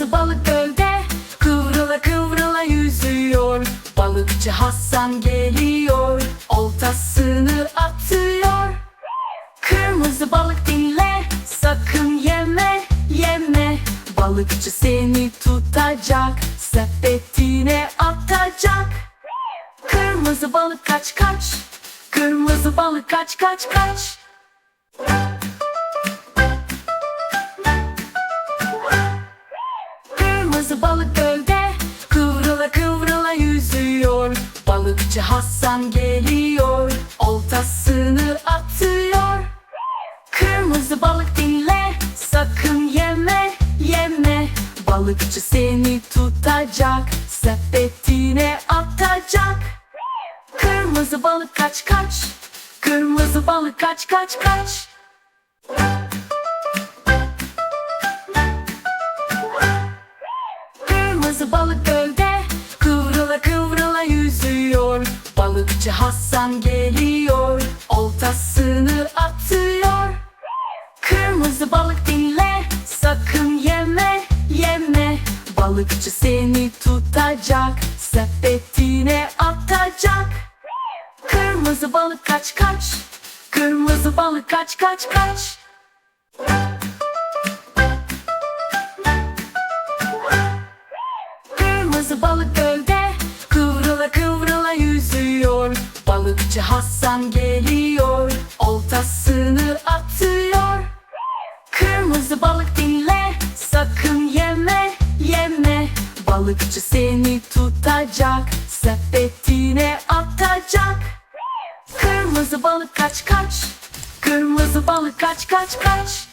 Kırmızı balık gölde kıvrıla kıvrıla yüzüyor. Balıkçı Hasan geliyor oltasını atıyor. Kırmızı balık dinle sakın yeme yeme. Balıkçı seni tutacak sepetine atacak. Kırmızı balık kaç kaç Kırmızı balık kaç kaç kaç Kırmızı balık gölde kıvrıla kıvrıla yüzüyor. Balıkçı Hasan geliyor oltasını atıyor. Kırmızı balık dinle sakın yeme yeme. Balıkçı seni tutacak sepetine atacak. Kırmızı balık kaç kaç Kırmızı balık kaç kaç kaç Kırmızı balık gölde kıvrıla kıvrıla yüzüyor. Balıkçı Hasan geliyor oltasını atıyor. Kırmızı balık dinle sakın yeme yeme. Balıkçı seni tutacak sepetine atacak. Kırmızı balık kaç kaç Kırmızı balık kaç kaç kaç balık gölde kıvrıla kıvrıla yüzüyor. Balıkçı Hasan geliyor oltasını atıyor. Kırmızı balık dinle sakın yeme yeme. Balıkçı seni tutacak sepetine atacak. Kırmızı balık kaç kaç Kırmızı balık kaç kaç kaç